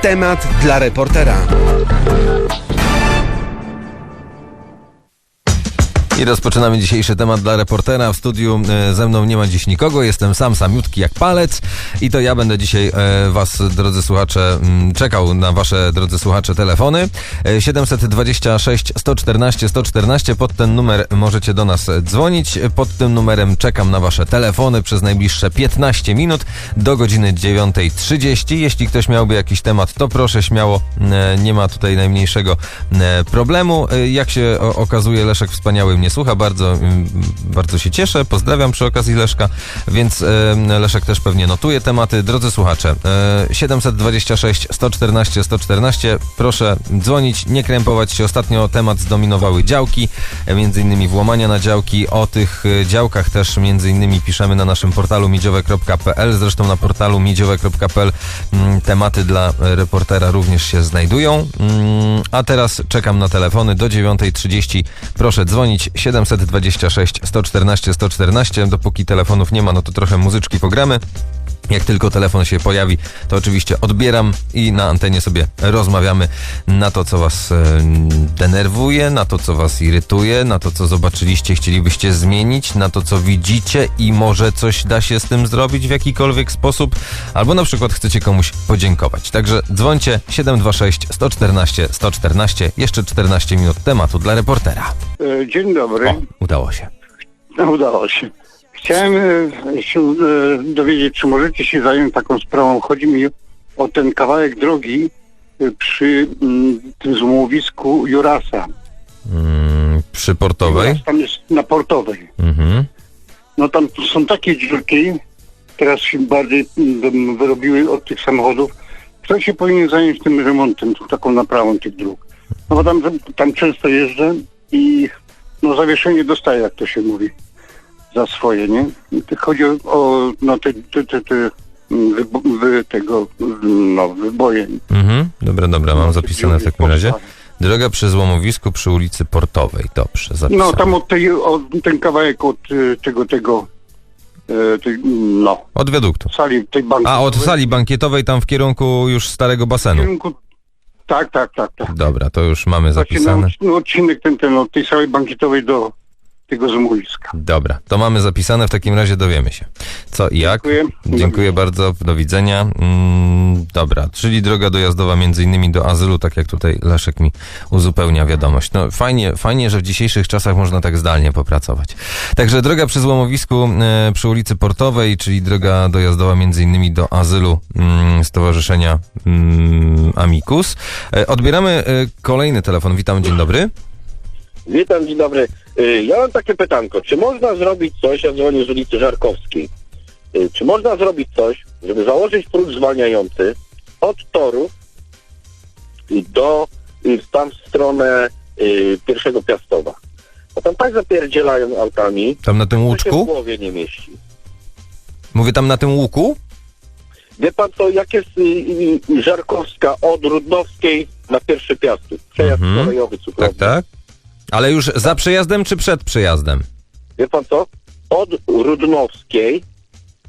temat dla reportera. I rozpoczynamy dzisiejszy temat dla reportera. W studiu e, ze mną nie ma dziś nikogo, jestem sam samiutki jak palec i to ja będę dzisiaj e, was, drodzy słuchacze, m, czekał na wasze, drodzy słuchacze, telefony. E, 726 114 114, pod ten numer możecie do nas dzwonić. Pod tym numerem czekam na wasze telefony przez najbliższe 15 minut do godziny 9.30. Jeśli ktoś miałby jakiś temat, to proszę śmiało, e, nie ma tutaj najmniejszego problemu. Jak się okazuje, Leszek wspaniały mnie słucha, bardzo, mm, bardzo się cieszę, pozdrawiam przy okazji Leszka, więc Leszek też pewnie notuje tematy. Drodzy słuchacze, e, 726 114 114, proszę dzwonić, nie krępować się. Ostatnio temat zdominowały działki, e, między innymi włamania na działki. O tych e, działkach też między innymi piszemy na naszym portalu miedziowe.pl, zresztą na portalu miedziowe.pl mm, tematy dla reportera również się znajdują. Mm, A teraz czekam na telefony do 9.30. Proszę dzwonić 726 114 114. Dopóki telefonów nie ma, no to trochę muzyczki pogramy. Jak tylko telefon się pojawi, to oczywiście odbieram i na antenie sobie rozmawiamy na to, co was e, denerwuje, na to, co was irytuje, na to, co zobaczyliście, chcielibyście zmienić, na to, co widzicie i może coś da się z tym zrobić w jakikolwiek sposób, albo na przykład chcecie komuś podziękować. Także dzwońcie 726 114 114, jeszcze 14 minut tematu dla reportera. E, Dzień dobry. O, udało się. Udało się. Chciałem e, się e, dowiedzieć, czy możecie się zająć taką sprawą. Chodzi mi o ten kawałek drogi e, przy mm, tym złomowisku Jurasa. Mm, przy portowej. Juras tam jest na portowej. Mhm. No tam są takie dziurki, teraz się bardziej mm, wyrobiły od tych samochodów. Kto się powinien zająć tym remontem, taką naprawą tych dróg? No bo tam, tam często jeżdżę i no zawieszenie dostaję, jak to się mówi, za swoje, nie? I to Chodzi o, no te, te, te, te mm, wybo, wy, tego, no wyboje. Mhm. Dobra, dobra, mam zapisane w takim razie. Droga przy złomowisku przy ulicy Portowej. Dobrze, zapisane. No tam od tej, od, ten kawałek od y, tego, tego, y, tej, no, Od wiaduktu. sali, tej banki. A, od sali bankietowej tam w kierunku już starego W basenu. kierunku... Tak, tak, tak, tak. Dobra, to już mamy zapisane. no, odcinek ten, ten od tej sali bankietowej do tego zmówiska. Dobra, to mamy zapisane, w takim razie dowiemy się. Co i jak? Dziękuję. Dziękuję bardzo, do widzenia. Mm, dobra, czyli droga dojazdowa między innymi do azylu, tak jak tutaj Leszek mi uzupełnia wiadomość. No fajnie, fajnie, że w dzisiejszych czasach można tak zdalnie popracować. Także droga przy złomowisku e, przy ulicy Portowej, czyli droga dojazdowa między innymi do azylu mm, Stowarzyszenia mm, Amicus. E, odbieramy e, kolejny telefon. Witam, dzień dobry. Witam, dzień dobry. Y, Ja mam takie pytanko. Czy można zrobić coś, ja dzwonię z ulicy Żarkowskiej, Y, czy można zrobić coś, żeby założyć próg zwalniający od toru do, y, tam w stronę pierwszego Piastowa? Bo tam tak zapierdzielają autami, Tam na tym że się w łuczku? głowie nie mieści. Mówię tam na tym łuku? Wie pan to, jak jest Żarkowska od Rudnowskiej na pierwszy Piastów? Przejazd Mhm. kolejowy cukrowy. Tak, tak. Ale już za przejazdem czy przed przejazdem? Wie pan co? Od Rudnowskiej,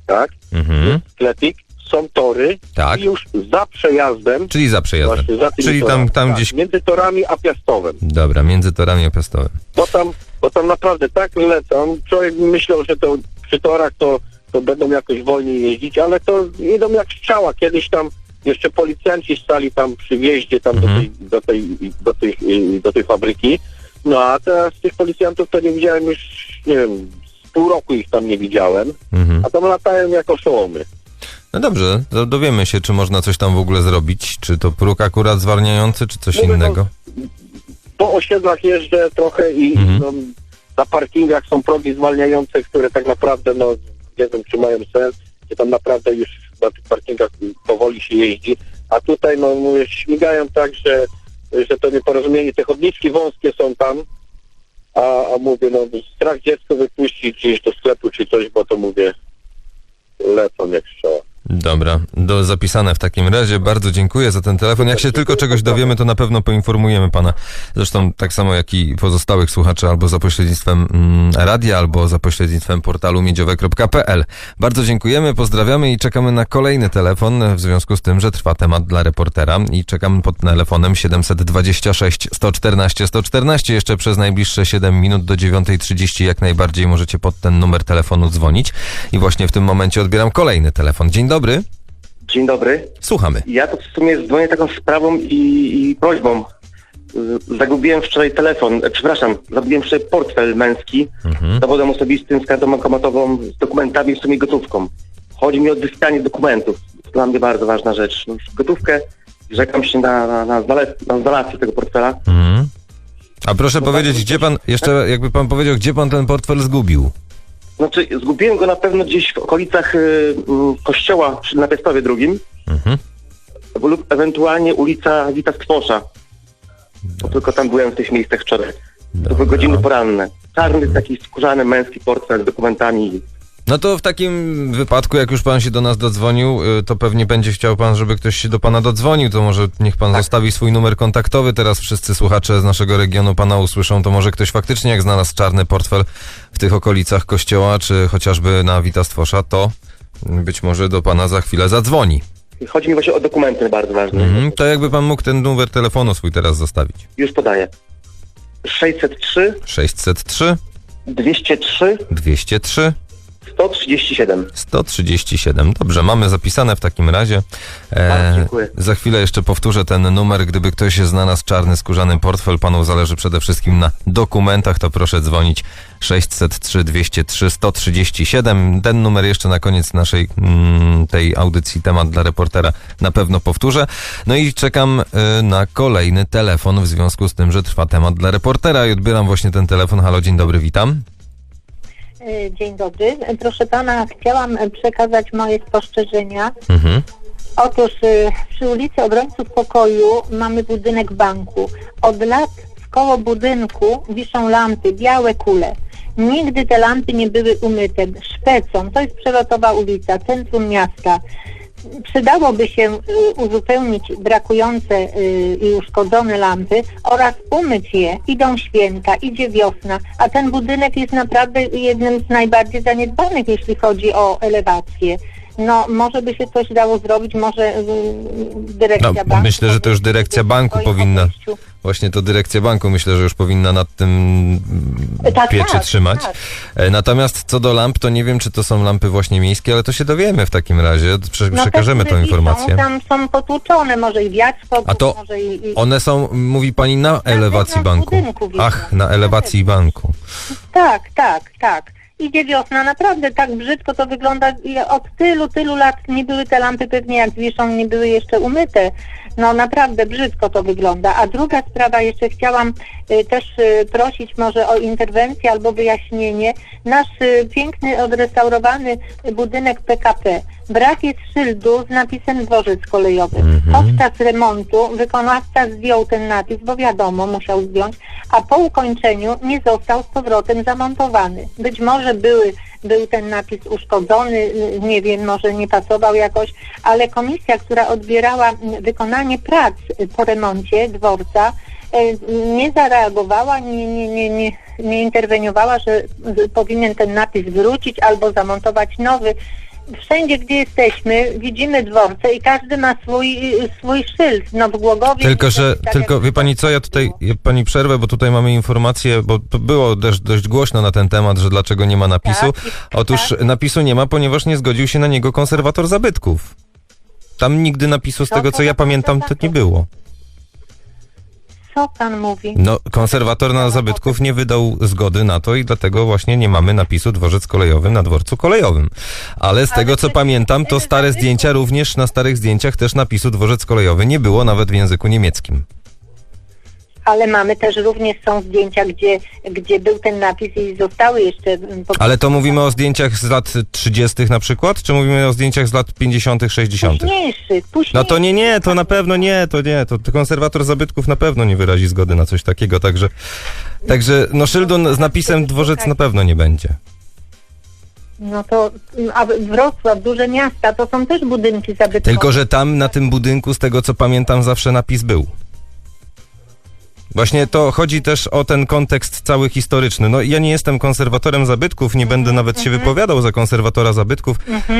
tak, Mhm. sklepik, są tory Tak. i już za przejazdem, Czyli za przejazdem. za Czyli tam, torami, tam tak, gdzieś. między torami a Piastowem. Dobra, między torami a piastowem. Bo tam, bo tam naprawdę tak lecą, człowiek myślał, że to przy torach to, to będą jakoś wolniej jeździć, ale to idą jak strzała. Kiedyś tam jeszcze policjanci stali tam przy wjeździe tam Mhm. do, tej, do, tej, do, tej, do tej fabryki, no a teraz tych policjantów to nie widziałem już, nie wiem, z pół roku ich tam nie widziałem, Mhm. a tam latają jako oszołomy. No dobrze, to dowiemy się, czy można coś tam w ogóle zrobić. Czy to próg akurat zwalniający, czy coś Mówię, no, innego. po osiedlach jeżdżę trochę i Mhm. no, na parkingach są progi zwalniające, które tak naprawdę, no nie wiem, czy mają sens, gdzie tam naprawdę już na tych parkingach powoli się jeździ, a tutaj, no mówię, śmigają tak, że że to nieporozumienie, te chodniczki wąskie są tam, a, a mówię, no strach dziecko wypuścić gdzieś do sklepu czy coś, bo to mówię, lecą jak strzała. Dobra, do zapisane w takim razie. Bardzo dziękuję za ten telefon. Jak się tylko czegoś dowiemy, to na pewno poinformujemy pana. Zresztą tak samo jak i pozostałych słuchaczy albo za pośrednictwem mm, radia, albo za pośrednictwem portalu miedziowe.pl. Bardzo dziękujemy, pozdrawiamy i czekamy na kolejny telefon w związku z tym, że trwa temat dla reportera i czekam pod telefonem 726 114 114 jeszcze przez najbliższe 7 minut do 9.30 jak najbardziej możecie pod ten numer telefonu dzwonić i właśnie w tym momencie odbieram kolejny telefon. Dzień dobry. Dzień dobry. Słuchamy. Ja to w sumie dzwonię taką sprawą i, i prośbą. Zagubiłem wczoraj telefon, e, przepraszam, zagubiłem wczoraj portfel męski z dowodem osobistym, z kartą bankomatową, z dokumentami, w sumie gotówką. Chodzi mi o odzyskanie dokumentów. To dla mnie bardzo ważna rzecz. No, gotówkę, rzekam się na, na, na, na znalazcę tego portfela. Mhm. A proszę powiedzieć, gdzie pan, jeszcze jakby pan powiedział, gdzie pan ten portfel zgubił? Znaczy, zgubiłem go na pewno gdzieś w okolicach y, mm, kościoła przy, na Piastowie drugim Mhm. lub ewentualnie ulica Wita Stwosza. Bo tylko tam byłem w tych miejscach wczoraj. To były godziny poranne. Czarny, taki skórzany męski portfel z dokumentami. No to w takim wypadku, jak już pan się do nas dodzwonił, y, to pewnie będzie chciał pan, żeby ktoś się do pana dodzwonił, to może niech pan zostawi swój numer kontaktowy. Teraz wszyscy słuchacze z naszego regionu pana usłyszą, to może ktoś faktycznie jak znalazł czarny portfel w tych okolicach kościoła, czy chociażby na Witastwosza, to być może do pana za chwilę zadzwoni. Chodzi mi właśnie o dokumenty bardzo ważne. Mhm. To jakby pan mógł ten numer telefonu swój teraz zostawić. Już podaję. 603 603 203 203 137. 137. Dobrze, mamy zapisane w takim razie. E, dziękuję. za chwilę jeszcze powtórzę ten numer. Gdyby ktoś znalazł czarny, skórzany portfel, panu zależy przede wszystkim na dokumentach, to proszę dzwonić 603 203 137. Ten numer jeszcze na koniec naszej mm, tej audycji temat dla reportera na pewno powtórzę. No i czekam y, na kolejny telefon w związku z tym, że trwa temat dla reportera i odbieram właśnie ten telefon. Halo, dzień dobry, witam. E, Dzień dobry. Proszę pana, chciałam przekazać moje spostrzeżenia. Mhm. Otóż e, przy ulicy Obrońców Pokoju mamy budynek banku. Od lat koło budynku wiszą lampy, białe kule. Nigdy te lampy nie były umyte szpecą. To jest przelotowa ulica, centrum miasta. Przydałoby się y, uzupełnić brakujące y, i uszkodzone lampy oraz umyć je. Idą święta, idzie wiosna, a ten budynek jest naprawdę jednym z najbardziej zaniedbanych, jeśli chodzi o elewację. No, może by się coś dało zrobić, może y, dyrekcja No, banku... myślę, że to już dyrekcja banku powinna-. Właśnie to dyrekcja banku myślę, że już powinna nad tym mm, Tak, pieczę tak, trzymać. tak. E, Natomiast co do lamp, to nie wiem, czy to są lampy właśnie miejskie, ale to się dowiemy w takim razie. Prze- No, przekażemy które informację. Wiszą, tam są potłuczone, może i wiatr A podmuch, to może i... i... One są, mówi pani, na elewacji zewnątrz banku. budynku. Ach, na elewacji banku. Tak, tak, tak. Idzie wiosna, naprawdę tak brzydko to wygląda. Od tylu, tylu lat nie były te lampy pewnie jak wiszą, nie były jeszcze umyte. No naprawdę brzydko to wygląda. A druga sprawa, jeszcze chciałam y, też y, prosić może o interwencję albo wyjaśnienie. Nasz y, piękny, odrestaurowany budynek PKP. Brak jest szyldu z napisem dworzec kolejowy. Podczas remontu wykonawca zdjął ten napis, bo wiadomo, musiał zdjąć, a po ukończeniu nie został z powrotem zamontowany. Być może były, był ten napis uszkodzony, y, nie wiem, może nie pasował jakoś, ale komisja, która odbierała mm, wykonanie prac y, po remoncie dworca, y, nie zareagowała, nie, nie, nie, nie, nie interweniowała, że powinien ten napis wrócić albo zamontować nowy. Wszędzie, gdzie jesteśmy, widzimy dworce i każdy ma swój, swój szyld. No w Głogowie... Tylko, że, tak tylko wie pani co, ja tutaj ja pani przerwę, bo tutaj mamy informację, bo było też dość głośno na ten temat, że dlaczego nie ma napisu. Tak, Otóż tak. napisu nie ma, ponieważ nie zgodził się na niego konserwator zabytków. Tam nigdy napisu, z Co tego co ja pamiętam, to nie było. Co pan mówi? No, konserwator na zabytków nie wydał zgody na to i dlatego właśnie nie mamy napisu dworzec kolejowy na dworcu kolejowym. Ale z tego co pamiętam, to stare zdjęcia również na starych zdjęciach też napisu dworzec kolejowy nie było nawet w języku niemieckim. Ale mamy też również są zdjęcia, gdzie, gdzie był ten napis i zostały jeszcze mm, Ale to mówimy o zdjęciach z lat 30. na przykład, czy mówimy o zdjęciach z lat 50., 60.? późniejszych, późniejszych. No to nie, nie, to na pewno nie, to nie, to, to konserwator zabytków na pewno nie wyrazi zgody na coś takiego, także, także no szyldon z napisem dworzec na pewno nie będzie. No to, a Wrocław, duże miasta, to są też budynki zabytkowe. Tylko, że tam na tym budynku, z tego co pamiętam, zawsze napis był. Właśnie to chodzi też o ten kontekst cały historyczny. No ja nie jestem konserwatorem zabytków, nie będę nawet się wypowiadał za konserwatora zabytków,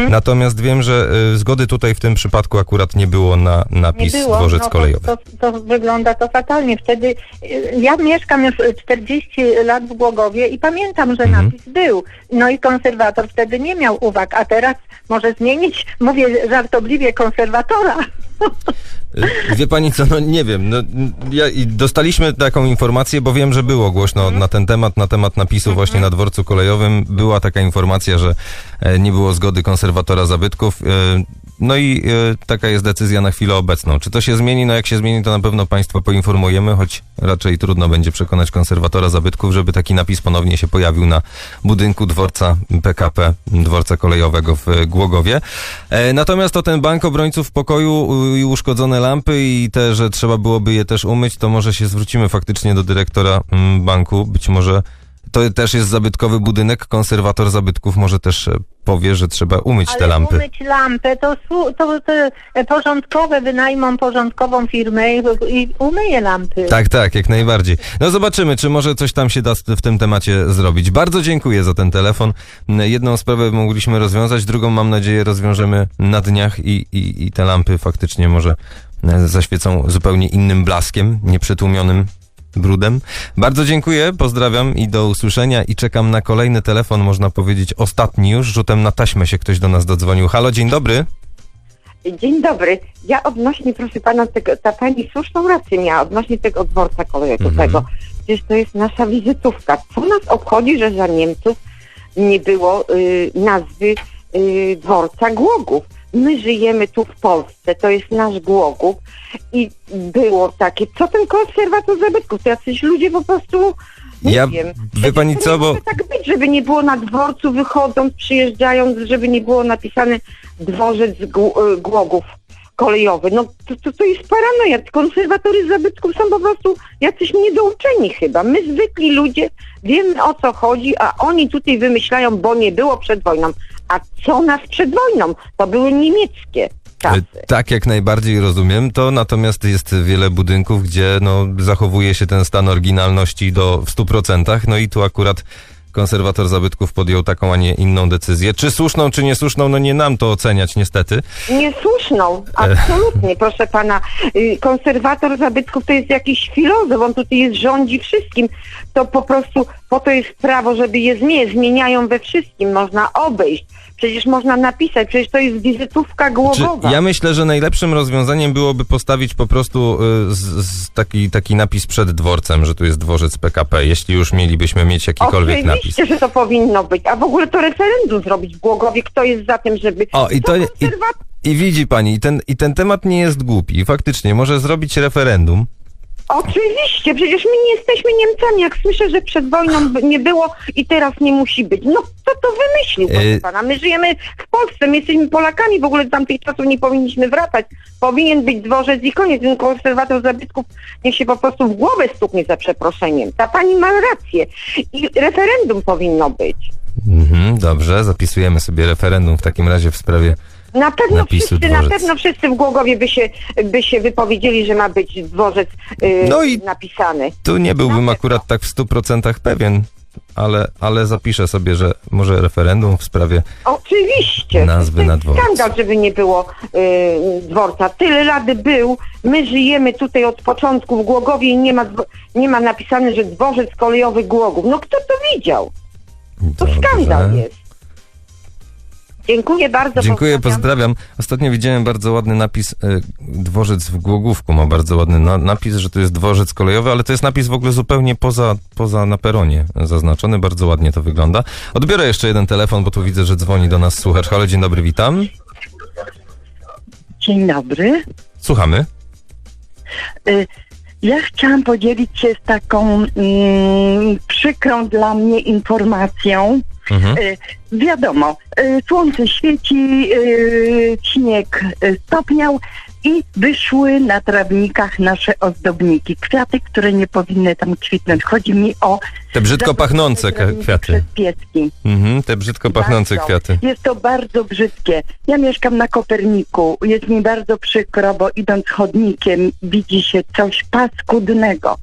natomiast wiem, że y, zgody tutaj w tym przypadku akurat nie było na nie napis było. dworzec no, kolejowy. To, to, to wygląda to fatalnie. Wtedy y, ja mieszkam już 40 lat w Głogowie i pamiętam, że Mhm. napis był. No i konserwator wtedy nie miał uwag, a teraz może zmienić, mówię żartobliwie, konserwatora. Wie pani co, no nie wiem, no, ja, dostaliśmy taką informację, bo wiem, że było głośno Mhm. na ten temat, na temat napisu właśnie na dworcu kolejowym. Była taka informacja, że e, nie było zgody konserwatora zabytków. No i e, taka jest decyzja na chwilę obecną. Czy to się zmieni? No jak się zmieni, to na pewno państwa poinformujemy, choć raczej trudno będzie przekonać konserwatora zabytków, żeby taki napis ponownie się pojawił na budynku dworca PKP, dworca kolejowego w e, Głogowie. E, natomiast o ten bank obrońców pokoju i uszkodzone lampy i te, że trzeba byłoby je też umyć, to może się zwrócimy faktycznie do dyrektora mm, banku. Być może to też jest zabytkowy budynek, konserwator zabytków może też e, powie, że trzeba umyć Ale te lampy. umyć lampę, to, to, to e, porządkowe, wynajmą porządkową firmę i, i umyje lampy. Tak, tak, jak najbardziej. No zobaczymy, czy może coś tam się da w tym temacie zrobić. Bardzo dziękuję za ten telefon. Jedną sprawę mogliśmy rozwiązać, drugą mam nadzieję rozwiążemy na dniach i, i, i te lampy faktycznie może e, zaświecą zupełnie innym blaskiem, nieprzytłumionym brudem. Bardzo dziękuję, pozdrawiam i do usłyszenia i czekam na kolejny telefon, można powiedzieć ostatni już. Rzutem na taśmę się ktoś do nas dodzwonił. Halo, dzień dobry. Dzień dobry. Ja odnośnie, proszę pana, tego, ta pani słuszną rację miała, odnośnie tego dworca kolejowego. Przecież to jest nasza wizytówka. Co nas obchodzi, że za Niemców nie było y, nazwy y, dworca Głogów? My żyjemy tu w Polsce, to jest nasz Głogów i było takie, co ten konserwator zabytków? To jacyś ludzie po prostu, nie Ja- wiem. wie pani co, bo- tak być, żeby nie było na dworcu wychodząc, przyjeżdżając, żeby nie było napisane dworzec y, Głogów kolejowy. No to, to, to jest paranoja. Konserwatory zabytków są po prostu jacyś niedouczeni chyba. My zwykli ludzie wiemy o co chodzi, a oni tutaj wymyślają, bo nie było przed wojną. A co nas przed wojną? To były niemieckie czasy. E, Tak, jak najbardziej rozumiem to, natomiast jest wiele budynków, gdzie no, zachowuje się ten stan oryginalności do w 100%, no i tu akurat konserwator zabytków podjął taką, a nie inną decyzję. Czy słuszną, czy niesłuszną, no nie nam to oceniać niestety. Niesłuszną, absolutnie, proszę pana. Y, Konserwator zabytków to jest jakiś filozof, on tutaj jest, rządzi wszystkim. To po prostu, po to jest prawo, żeby je zmieniać. Zmieniają we wszystkim, można obejść. Przecież można napisać, przecież to jest wizytówka Czy, głowowa. ja myślę, że najlepszym rozwiązaniem byłoby postawić po prostu y, z, z taki, taki napis przed dworcem, że tu jest dworzec PKP, jeśli już mielibyśmy mieć jakikolwiek napis. Oczywiście, że to powinno być. A w ogóle to referendum zrobić w Głogowie. Kto jest za tym, żeby... O, i Co to- i- I widzi pani, i ten, i ten temat nie jest głupi. Faktycznie, może zrobić referendum. Oczywiście, przecież my nie jesteśmy Niemcami. Jak słyszę, że przed wojną nie było i teraz nie musi być. No kto to wymyślił, proszę E, pana? My żyjemy w Polsce, my jesteśmy Polakami, w ogóle z tamtych czasów nie powinniśmy wracać. Powinien być dworzec i koniec. Ten konserwator zabytków niech się po prostu w głowę stuknie za przeproszeniem. Ta pani ma rację. I referendum powinno być. Mhm, dobrze, zapisujemy sobie referendum w takim razie w sprawie. Na pewno Napisu wszyscy, dworzec. na pewno wszyscy w Głogowie by się, by się wypowiedzieli, że ma być dworzec y, No i- napisany. Tu nie byłbym akurat tak w 100% pewien, ale, ale zapiszę sobie, że może referendum w sprawie. Oczywiście. Nazwy na dworzec. skandal, żeby nie było y, dworca. Tyle lat był. My żyjemy tutaj od początku w Głogowie i nie ma, nie ma napisane, że dworzec kolejowy Głogów. No kto to widział? To Dobrze. skandal jest. Dziękuję bardzo. Dziękuję, pozdrawiam. pozdrawiam. Ostatnio widziałem bardzo ładny napis, y, dworzec w Głogówku ma bardzo ładny na, napis, że to jest dworzec kolejowy, ale to jest napis w ogóle zupełnie poza, poza na peronie zaznaczony, bardzo ładnie to wygląda. Odbiorę jeszcze jeden telefon, bo tu widzę, że dzwoni do nas słuchacz. Halo, dzień dobry, witam. Dzień dobry. Słuchamy. Y, Ja chciałam podzielić się z taką mm, przykrą dla mnie informacją. Mhm. Y, wiadomo, y, słońce świeci, y, śnieg stopniał i wyszły na trawnikach nasze ozdobniki. Kwiaty, które nie powinny tam kwitnąć. Chodzi mi o... Te brzydko pachnące kwiaty. Pieski. Mhm, te brzydko pachnące Bardzo. kwiaty. Jest to bardzo brzydkie. Ja mieszkam na Koperniku. Jest mi bardzo przykro, bo idąc chodnikiem widzi się coś paskudnego.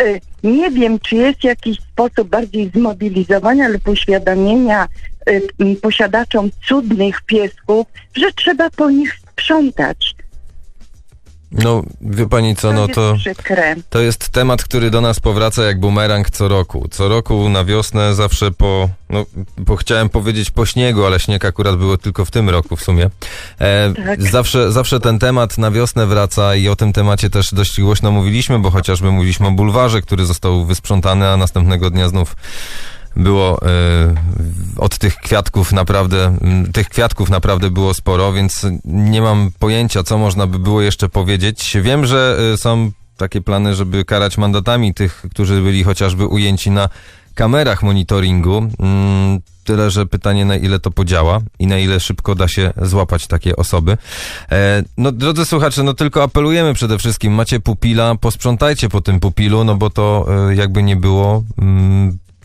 Y, Nie wiem, czy jest jakiś sposób bardziej zmobilizowania lub uświadomienia m, posiadaczom cudnych piesków, że trzeba po nich sprzątać. No, wie pani co, no to... To jest temat, który do nas powraca jak bumerang co roku. Co roku na wiosnę zawsze po, no, po chciałem powiedzieć po śniegu, ale śnieg akurat było tylko w tym roku w sumie. E, Tak. zawsze, zawsze ten temat na wiosnę wraca i o tym temacie też dość głośno mówiliśmy, bo chociażby mówiliśmy o bulwarze, który został wysprzątany, a następnego dnia znów było e, od tych kwiatków naprawdę, tych kwiatków naprawdę było sporo, więc nie mam pojęcia, co można by było jeszcze powiedzieć. Wiem, że e, są takie plany, żeby karać mandatami tych, którzy byli chociażby ujęci na kamerach monitoringu. Mm, Tyle, że pytanie, na ile to podziała i na ile szybko da się złapać takie osoby. E, no, drodzy słuchacze, no tylko apelujemy przede wszystkim, macie pupila, posprzątajcie po tym pupilu, no bo to jakby nie było.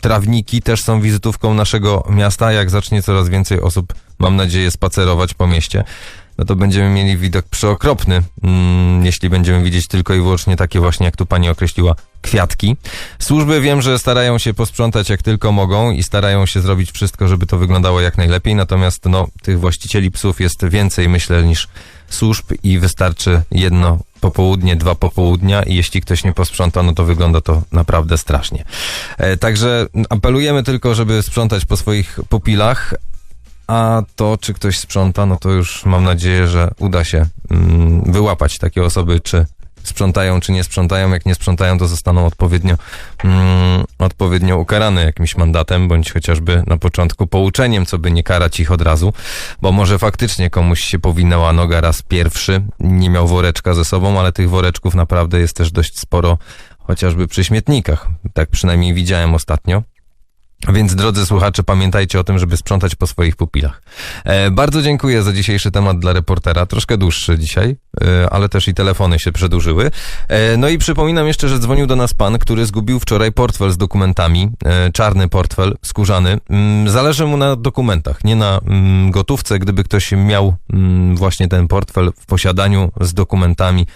Trawniki też są wizytówką naszego miasta. Jak zacznie coraz więcej osób, mam nadzieję, spacerować po mieście, no to będziemy mieli widok przeokropny, mm, jeśli będziemy widzieć tylko i wyłącznie takie właśnie, jak tu pani określiła, kwiatki. Służby wiem, że starają się posprzątać jak tylko mogą i starają się zrobić wszystko, żeby to wyglądało jak najlepiej, natomiast no, tych właścicieli psów jest więcej, myślę, niż służb i wystarczy jedno popołudnie, dwa popołudnia i jeśli ktoś nie posprząta, no to wygląda to naprawdę strasznie. E, także apelujemy tylko, żeby sprzątać po swoich pupilach, a to, czy ktoś sprząta, no to już mam nadzieję, że uda się mm, wyłapać takie osoby, czy sprzątają, czy nie sprzątają. Jak nie sprzątają, to zostaną odpowiednio, mm, odpowiednio ukarane jakimś mandatem, bądź chociażby na początku pouczeniem, co by nie karać ich od razu, bo może faktycznie komuś się powinęła noga raz pierwszy, nie miał woreczka ze sobą, ale tych woreczków naprawdę jest też dość sporo, chociażby przy śmietnikach. Tak przynajmniej widziałem ostatnio. Więc drodzy słuchacze, pamiętajcie o tym, żeby sprzątać po swoich pupilach. E, bardzo dziękuję za dzisiejszy temat dla reportera. Troszkę dłuższy dzisiaj, e, ale też i telefony się przedłużyły. E, no i przypominam jeszcze, że dzwonił do nas pan, który zgubił wczoraj portfel z dokumentami. E, czarny portfel, skórzany. Mm, zależy mu na dokumentach, nie na mm, gotówce. Gdyby ktoś miał mm, właśnie ten portfel w posiadaniu z dokumentami,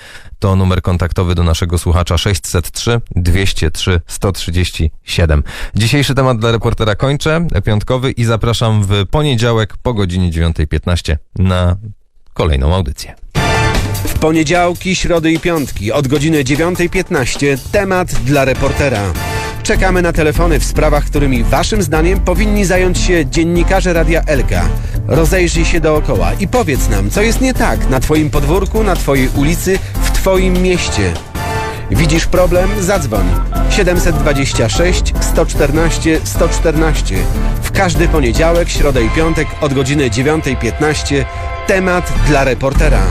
to numer kontaktowy do naszego słuchacza 603 203 137. Dzisiejszy temat dla reportera kończę, piątkowy i zapraszam w poniedziałek po godzinie 9.15 na kolejną audycję. W poniedziałki, środy i piątki od godziny 9.15 temat dla reportera. Czekamy na telefony w sprawach, którymi waszym zdaniem powinni zająć się dziennikarze Radia Elka. Rozejrzyj się dookoła i powiedz nam, co jest nie tak na twoim podwórku, na twojej ulicy, twoim mieście. Widzisz problem? Zadzwoń. 726 114 114. W każdy poniedziałek, środę i piątek od godziny 9.15 temat dla reportera.